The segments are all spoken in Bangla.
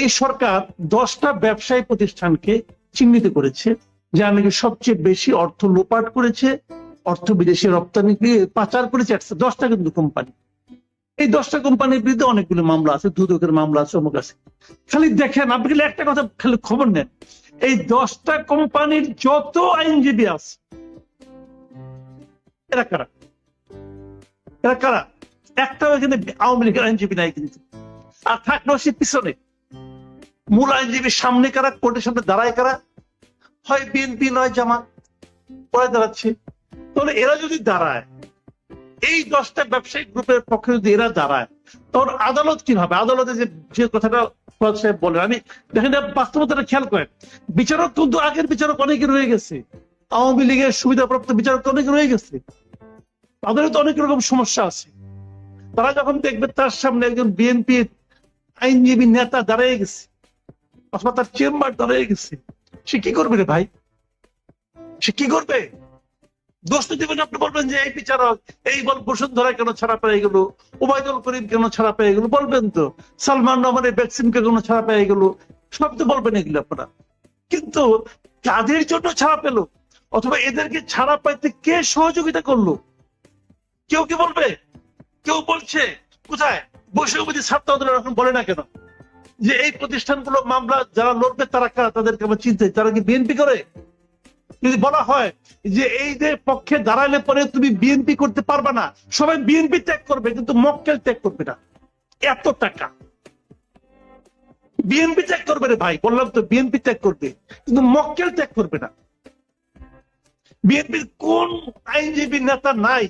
এই সরকার দশটা ব্যবসায়ী প্রতিষ্ঠানকে চিহ্নিত করেছে যা নাকি সবচেয়ে বেশি অর্থ লোপাট করেছে, অর্থ বিদেশে রপ্তানি পাচার করেছে দশটা কিন্তু কোম্পানি। এই দশটা কোম্পানির বিরুদ্ধে অনেকগুলো মামলা আছে, দুদকের মামলা আছে, অমুক আছে। খালি দেখেন, আপনি একটা কথা খালি খবর নেন। এই দশটা কোম্পানির যত আইনজীবী আছে, এরা কারা? এরা কারা? একটাও এখানে আওয়ামী লীগের আইনজীবী নাই কিন্তু। আর থাকল সে পিছনে। মূল আইনজীবীর সামনে কারা, কোর্টের সামনে দাঁড়ায় কারা? হয় বিএনপি নয় জামাত। পরে দাঁড়াচ্ছে। তাহলে এরা যদি দাঁড়ায়, এই দশটা ব্যবসায়িক গ্রুপের পক্ষে যদি এরা দাঁড়ায় তখন আদালত কি হবে? আদালতে যে যে কথাটা সাহেব বলেন, আমি দেখেন বাস্তবতাটা খেয়াল করেন, বিচারক কিন্তু আগের বিচারক অনেকে রয়ে গেছে। আওয়ামী লীগের সুবিধাপ্রাপ্ত বিচারক অনেকে রয়ে গেছে। তাদেরও তো অনেক রকম সমস্যা আছে। তারা যখন দেখবে তার সামনে একজন বিএনপি আইনজীবী নেতা দাঁড়িয়ে গেছে অথবা তার চেম্বার দাঁড়িয়ে গেছে। সে কি করবে রে ভাই? সে কি করবে? দোষ আপনি বলবেন যে এই বিচারক, এই বল বসুন্ধরা কেন ছাড়া পেয়ে গেল? ওবায়দুল করিম কেন ছাড়া পেয়ে গেল? বলবেন তো। সালমান রহমানের কেন ছাড়া পেয়ে গেল? সব তো বলবেন এগুলো আপনারা। কিন্তু কাদের জন্য ছাড়া পেল? অথবা এদেরকে ছাড়া পাইতে কে সহযোগিতা করল? কেউ কি বলবে? কেউ বলছে কোথায় বৈষম্যবাদী ছাত্র আন্দোলন এখন বলে না কেন? যে এই প্রতিষ্ঠানগুলো মামলা যারা লড়বে, তারা কারা তাদেরকে আমার চিন্তা তারা কি বিএনপি করে? যদি বলা হয় যে এই যে পক্ষে দাঁড়ালে পরে তুমি বিএনপি করতে পারবা না, সবাই বিএনপি ত্যাগ করবে, কিন্তু মক্কেল ত্যাগ করবে না। এত টাকা। বিএনপি ত্যাগ করবে রে ভাই, বললাম তো বিএনপি ত্যাগ করবে, কিন্তু মক্কেল ত্যাগ করবে না। বিএনপির কোন আইনজীবী নেতা নাই,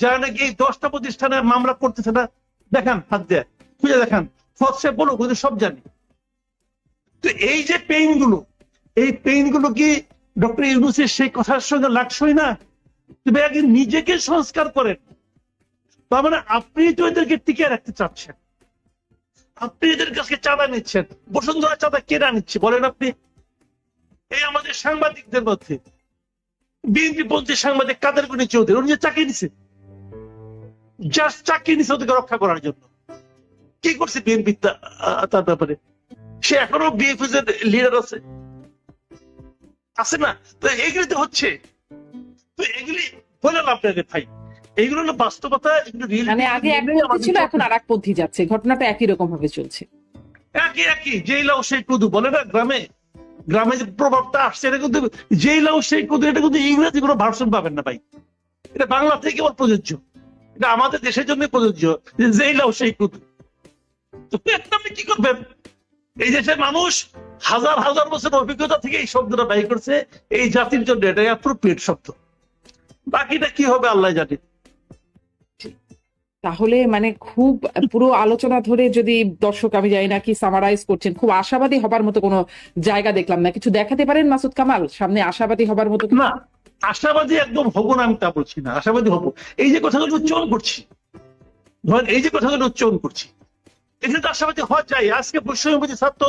যারা নাকি এই দশটা প্রতিষ্ঠানের মামলা করতেছে না? দেখান হাত দেয়, খুঁজে দেখান। ফসে বলো কিন্তু সব জানি। তো এই যে পেইনগুলো এই পেইনগুলো কি ডক্টর ইউনুসের সেই কথার সঙ্গে লাগছই না? তুমি আগে নিজেকে সংস্কার করেন? তার মানে আপনি তো এদেরকে টিকে রাখতে চাচ্ছেন। আপনি এদের কাছে চাঁদা নিচ্ছেন। বসুন্ধরা চাঁদা কেনা নিচ্ছে, বলেন আপনি? এই আমাদের সাংবাদিকদের মধ্যে। বিএনপি পন্থী সাংবাদিক কাদের গুণী চৌধুরী উনি চাকরি নিছে। জাস্ট চাকরি নিছে ওদেরকে রক্ষা করার জন্য। কি করছে বিএনপি তার ব্যাপারে? সে এখনও বিএনপি লিডার আছে। আছে না? তো এগুলি তো হচ্ছে। তো এগুলি বললাম আপনাকে ভাই। হলো বাস্তবতা এগুলো মানে আগে এক ছিল এখন আর এক পন্থী যাচ্ছে। ঘটনাটা একই রকম ভাবে চলছে। একই একই। যেই লাও সেই কুদু। বলে না গ্রামে? গ্রামে যে প্রভাবটা আসছে এটা কিন্তু যেই লাও সেই কুদু এটা কিন্তু ইংরেজি কোনো ভার্সন পাবেন না ভাই। এটা বাংলা থেকে কেবল প্রযোজ্য। এটা আমাদের দেশের জন্য প্রযোজ্য যে যেই লাও সেই কুদু। আপনি কি করবেন? এই দেশের মানুষ হাজার হাজার বছর অভিজ্ঞতা থেকে এই শব্দটা ব্যয় করছে এই জাতির জন্য এটা অ্যাপ্রোপ্রিয়েট শব্দ। বাকিটা কি হবে আল্লাহ জানে। তাহলে মানে খুব পুরো আলোচনা ধরে যদি দর্শক আমি জানি না কি সামারাইজ করছেন খুব আশাবাদী হবার মতো কোনো জায়গা দেখলাম না। কিছু দেখাতে পারেন মাসুদ কামাল? সামনে আশাবাদী হবার মতো না আশাবাদী একদম হব না আমি তা বলছি না আশাবাদী হব। এই যে কথাগুলো উচ্চারণ করছি ধরেন এই যে কথাগুলো উচ্চারণ করছি তো আশাবাদী হওয়া যায়। আজকে বৈষম্যবাদী ছাত্র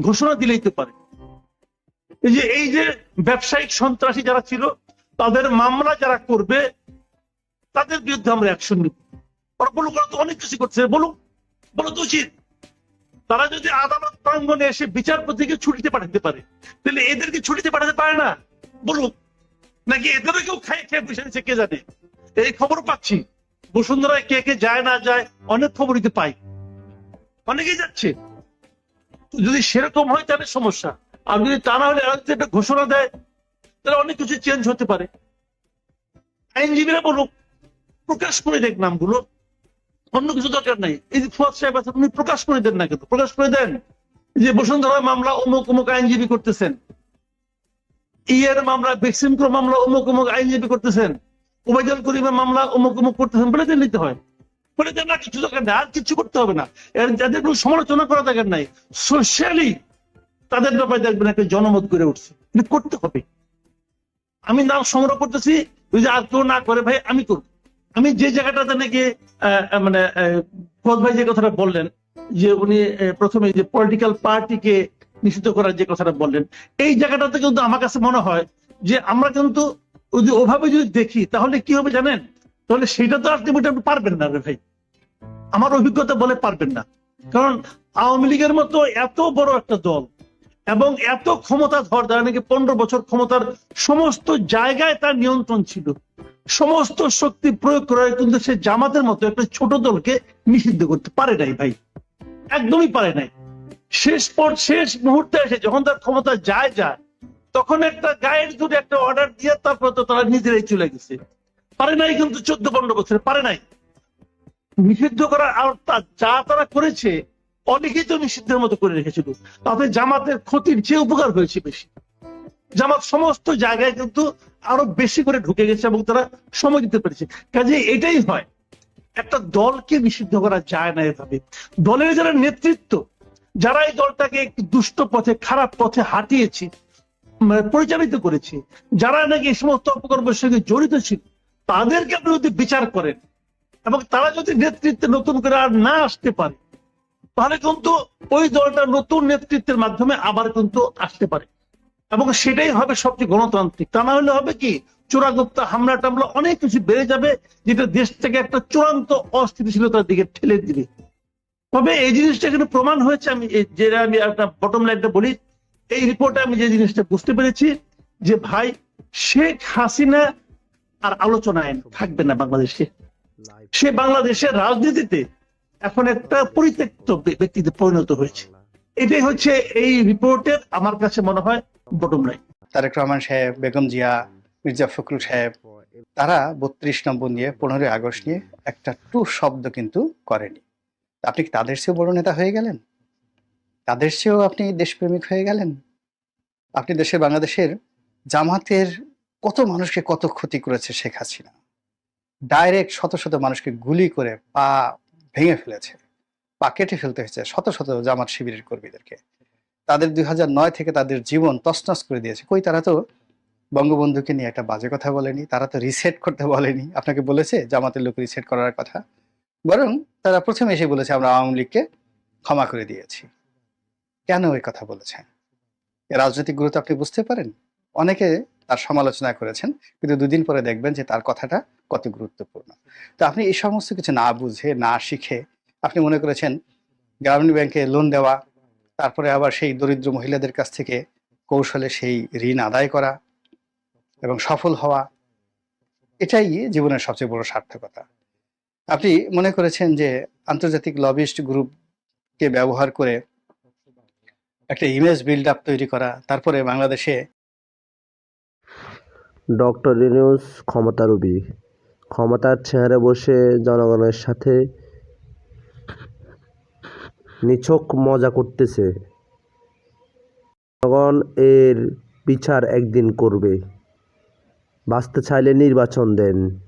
ঘোষণা দিলেই তো পারে। যে, এই যে ব্যবসায়িক সন্ত্রাসী যারা ছিল, তাদের মামলা যারা করবে, তাদের বিরুদ্ধে আমরা অ্যাকশন নিব। ওরা বলুক, ওরা তো অনেক কিছু করছে। বলুক, বলো তো উচিত। তারা যদি আদালত প্রাঙ্গনে এসে বিচারপতিকে ছুটিতে পাঠাতে পারে, তাহলে এদেরকে ছুটিতে পাঠাতে পারে না। বলুক, নাকি এদেরও কেউ খাই খেয়ে বসে আছে কে জানে? এই খবর পাচ্ছি। বসুন্ধরায় কে কে যায়, না যায়, অনেক খবরই তো পাই। অনেকেই যাচ্ছে। যদি সেরকম হয় তাহলে সমস্যা। আর যদি তা না হলে একটা ঘোষণা দেয়, তাহলে অনেক কিছু চেঞ্জ হতে পারে। আইনজীবীরা বলুক, প্রকাশ করে দেখ নামগুলো। অন্য কিছু দরকার নাই। এই যে ফুয়াদ সাহেব আছে আপনি প্রকাশ করে দেন না কিন্তু। প্রকাশ করে দেন। যে বসুন্ধরা মামলা অমুক অমুক আইনজীবী করতেছেন। ইয়ের মামলা, বেক্সিমক্রো মামলা অমুক অমুক আইনজীবী করতেছেন। ওবায়দুল করিমের মামলা অমুক অমুক করতেছেন বলে দিয়ে নিতে হয়। বলে দেন না, কিছু দরকার নেই, আর কিছু করতে হবে না। এর যাদের কোনো সমালোচনা করা দরকার নাই সোশ্যালি তাদের ব্যাপারে দেখবেন একটা জনমত করে উঠছে। করতে হবে। আমি নাম সংগ্রহ করতেছি ওই যে আর কেউ না করে, ভাই, আমি করব। আমি যে জায়গাটাতে নাকি মানে পদ ভাই যে কথাটা বললেন, যে উনি প্রথমে যে পলিটিক্যাল পার্টিকে নিষিদ্ধ করার যে কথাটা বললেন, এই জায়গাটাতে কিন্তু আমার কাছে মনে হয় যে আমরা কিন্তু যদি ওভাবে যদি দেখি, তাহলে কি হবে জানেন? তাহলে সেটা তো আপনি মোটামুটি পারবেন না রে ভাই। আমার অভিজ্ঞতা বলে পারবেন না। কারণ আওয়ামী লীগের মতো এত বড় একটা দল এবং এত ক্ষমতাধর যারা নাকি পনেরো বছর ক্ষমতার সমস্ত জায়গায় তার নিয়ন্ত্রণ ছিল, সমস্ত শক্তি প্রয়োগ করে কিন্তু সে জামাতের মতো একটা ছোট দলকে নিষিদ্ধ করতে পারে নাই ভাই। একদমই পারে নাই। শেষ পর, শেষ মুহূর্তে এসে যখন তার ক্ষমতা যায় যায়, তখন একটা গায়ের দুটো একটা অর্ডার দিয়ে তারপর তো তারা নিজেরাই চলে গেছে। পারে নাই কিন্তু চোদ্দ পনেরো বছরে, পারে নাই। নিষিদ্ধ করার আর তা- যা তারা করেছে অলিখিত নিষিদ্ধের মতো করে রেখেছিল। তাতে জামাতের ক্ষতির চেয়ে উপকার হয়েছে বেশি। জামাত সমস্ত জায়গায় কিন্তু আরও বেশি করে ঢুকে গেছে এবং তারা সময় দিতে পেরেছে। কাজে এটাই হয়, একটা দলকে নিষিদ্ধ করা যায় না এভাবে। দলের যারা নেতৃত্ব, যারা এই দলটাকে দুষ্ট পথে, খারাপ পথে হাঁটিয়েছে পরিচালিত করেছে, যারা নাকি এই সমস্ত অপকর্মের সঙ্গে জড়িত ছিল, তাদেরকে আপনি যদি বিচার করেন এবং তারা যদি নেতৃত্বে নতুন করে আর না আসতে পারে, তাহলে কিন্তু ওই দলটা নতুন নেতৃত্বের মাধ্যমে আবার কিন্তু আসতে পারে। এবং সেটাই হবে সবচেয়ে গণতান্ত্রিক। তা না হলে হবে কি, চোরাগুপ্তা, হামলা, টামলা অনেক কিছু বেড়ে যাবে, যেটা দেশ থেকে একটা চূড়ান্ত অস্থিতিশীলতার দিকে ঠেলে দিবে। তবে এই জিনিসটা এখানে প্রমাণ হয়েছে, আমি যেটা আমি একটা বটম লাইনটা বলি, এই রিপোর্টে আমি যে জিনিসটা বুঝতে পেরেছি, যে ভাই শেখ হাসিনা আর আলোচনায় থাকবে না বাংলাদেশে। সে বাংলাদেশের রাজনীতিতে এখন একটা পরিত্যক্ত ব্যক্তিতে পরিণত হয়েছে। এটাই হচ্ছে এই রিপোর্টের আমার কাছে মনে হয় বটম লাইন তারেক রহমান সাহেব, বেগম জিয়া, মির্জা ফখরুল সাহেব, তারা বত্রিশ নম্বর নিয়ে পনেরোই আগস্ট নিয়ে একটা টু শব্দ কিন্তু করেনি। আপনি কি তাদের চেয়েও বড় নেতা হয়ে গেলেন? তাদের চেয়েও আপনি দেশপ্রেমিক হয়ে গেলেন? আপনি দেশের বাংলাদেশের জামাতের কত মানুষকে কত ক্ষতি করেছে শেখ হাসিনা? ডাইরেক্ট শত শত মানুষকে গুলি করে পা ভেঙে ফেলেছে, পা কেটে ফেলতে হয়েছে শত শত জামাত শিবিরের কর্মীদেরকে। তাদের দুই নয় থেকে তাদের জীবন তছনছ করে দিয়েছে। কই তারা তো? বঙ্গবন্ধুকে নিয়ে একটা বাজে কথা বলেনি, তারা তো রিসেট করতে বলেনি। আপনাকে বলেছে জামাতের লোক রিসেট করার কথা? বরং তারা প্রথমে এসে বলেছে, আমরা আওয়ামী লীগকে ক্ষমা করে দিয়েছি। কেন ওই কথা বলেছেন? এর রাজনৈতিক গুরুত্ব আপনি বুঝতে পারেন? অনেকে তার সমালোচনা করেছেন, কিন্তু দুদিন পরে দেখবেন যে তার কথাটা কত গুরুত্বপূর্ণ। তো আপনি এই সমস্ত কিছু না বুঝে, না শিখে আপনি মনে করেছেন গ্রামীণ ব্যাংকে লোন দেওয়া, তারপরে আবার সেই দরিদ্র মহিলাদের কাছ থেকে কৌশলে সেই ঋণ আদায় করা এবং সফল হওয়া, এটাই জীবনের সবচেয়ে বড় সার্থকতা। আপনি মনে করেছেন যে আন্তর্জাতিক লবিস্ট গ্রুপকে ব্যবহার করে একটা ইমেজ বিল্ড আপ তৈরি করা, তারপরে বাংলাদেশে ডক্টর ইউনূস ক্ষমতারূপী ক্ষমতার চেয়ারে বসে জনগণের সাথে নিছক মজা করতেছে। জনগণ এর বিচার একদিন করবে। বাঁচতে চাইলে নির্বাচন দেন।